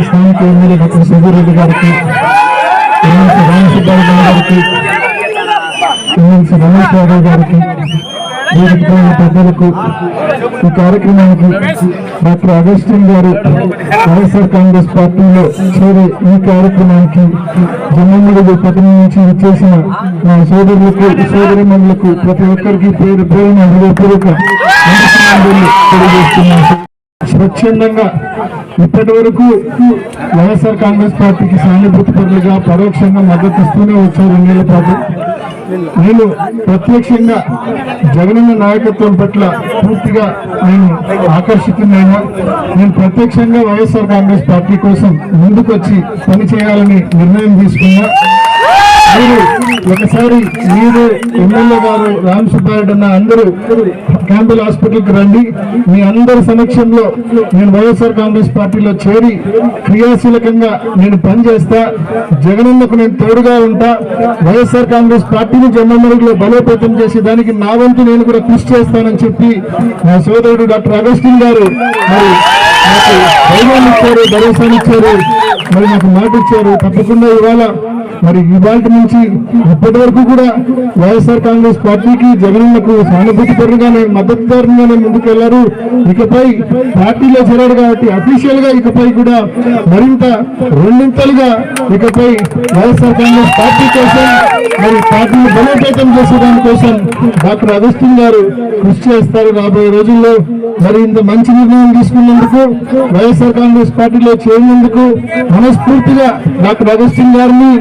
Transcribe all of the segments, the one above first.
స్థానిక MLA doctor Sudheer గారికి రామసుబ్బారెడ్డి గారికి రమేష్ బాబు గారికి వేదికపై ఉన్న పెద్దలకు ఈ కార్యక్రమానికి డాక్టర్ అగస్టిన్ గారు వైఎస్ఆర్ కాంగ్రెస్ పార్టీలో చేరి ఈ కార్యక్రమానికి జమ్మమ్మడి పట్టణం నుంచి చేసిన నా సోదరులకు సోదరిమణులకు ప్రతి ఒక్కరికి పేరు పేరున హృదయపూర్వక తెలియజేస్తున్నాను. స్వచ్ఛందంగా ఇప్పటి వరకు వైఎస్ఆర్ కాంగ్రెస్ పార్టీకి సానుభూతి పరులుగా పరోక్షంగా మద్దతు ఇస్తూనే వచ్చారు ఎన్నేళ్ళ పాటు. నేను ప్రత్యక్షంగా జగనన్న నాయకత్వం పట్ల పూర్తిగా నేను ఆకర్షితున్నాను నేను ప్రత్యక్షంగా వైఎస్ఆర్ కాంగ్రెస్ పార్టీ కోసం ముందుకొచ్చి పని చేయాలని నిర్ణయం తీసుకున్నా. ఒకసారి మీరు ఎమ్మెల్యే గారు రామ్ సుబ్బారెడ్డి అన్న అందరూ క్యాంపుల్ హాస్పిటల్కి రండి. మీ అందరి సమక్షంలో నేను వైఎస్ఆర్ కాంగ్రెస్ పార్టీలో చేరి క్రియాశీలకంగా నేను పనిచేస్తా. జగనన్నకు నేను తోడుగా ఉంటా. వైఎస్ఆర్ కాంగ్రెస్ పార్టీని జమ్మమరుగులో బలోపేతం చేసి దానికి నా వంతు నేను కూడా కృషి చేస్తానని చెప్పి నా సోదరుడు డాక్టర్ అగస్టిన్ గారు మరి నాకు ధైర్యాన్ని ఇచ్చారు భరోసాని ఇచ్చారు మరి నాకు మాట ఇచ్చారు. తప్పకుండా ఇవాళ మరి ఇవాళ నుంచి ఇప్పటి వరకు కూడా వైఎస్ఆర్ కాంగ్రెస్ పార్టీకి జగనన్నకు సానుభూతిపరుగానే మద్దతుదారుగానే ముందుకు వెళ్ళారు ఇకపై పార్టీలో చేరాడు కాబట్టి అఫీషియల్గా ఇకపై కూడా మరింత రెండింతలుగా ఇకపై వైఎస్ఆర్ కాంగ్రెస్ పార్టీ కోసం మరి పార్టీని బలోపేతం చేసే దానికోసం డాక్టర్ అగస్టిన్ గారు కృషి చేస్తారు రాబోయే రోజుల్లో. మరి ఇంత మంచి నిర్ణయం తీసుకున్నందుకు వైఎస్ఆర్ కాంగ్రెస్ పార్టీలో చేరినందుకు మనస్ఫూర్తిగా డాక్టర్ అగస్టిన్ గారిని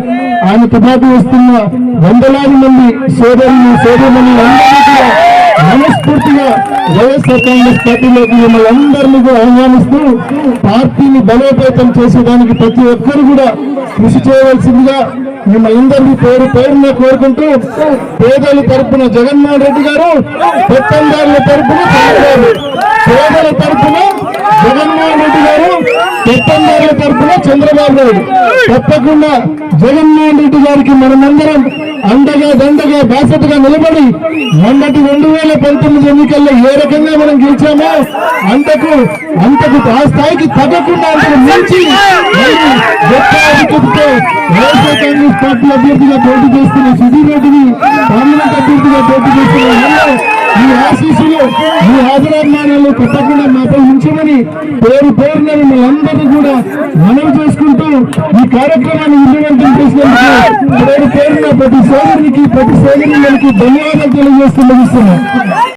ఆయన పాటు వస్తున్న వందలాది మంది సోదరులు సోదరులను మనస్ఫూర్తిగా వైఎస్ఆర్ కాంగ్రెస్ పార్టీలోకి మిమ్మల్ని అందరినీ కూడా ఆహ్వానిస్తూ పార్టీని బలోపేతం చేసేదానికి ప్రతి ఒక్కరు కూడా కృషి చేయవలసిందిగా మిమ్మల్ని అందరినీ పేరు పేరున కోరుకుంటూ పేదల తరపున జగన్మోహన్ రెడ్డి గారు పెత్తందారుల తరపున చంద్రబాబు పేదల తరపున జగన్మోహన్ రెడ్డి గారు పెత్తందారుల తరఫున చంద్రబాబు నాయుడు. తప్పకుండా జగన్మోహన్ రెడ్డి గారికి మనమందరం అండగా దండగా బాసటగా నిలబడి మొన్నటి రెండు వేల పంతొమ్మిది ఎన్నికల్లో ఏ రకంగా మనం గెలిచామో అంతకు అంతకు ఆ స్థాయికి తగ్గకుండా అంతకు మించి గొప్ప ఆధిక్యతతో వైఎస్ఆర్ కాంగ్రెస్ పార్టీ అభ్యర్థిగా పోటీ చేస్తున్న సుధీర్ ఆశీస్సులు. మీ ఆదరాభిమానాలు తప్పకుండా మాపై ఉంచమని పేరు పేరున మిమ్మల్ని అందరినీ కూడా మనవి చేసుకుంటూ ఈ కార్యక్రమాన్ని విజయవంతం చేసినందుకు పేరు పేరున ప్రతి సోదరునికి ప్రతి సోదరులకి ధన్యవాదాలు తెలియజేస్తూ ముగిస్తున్నాం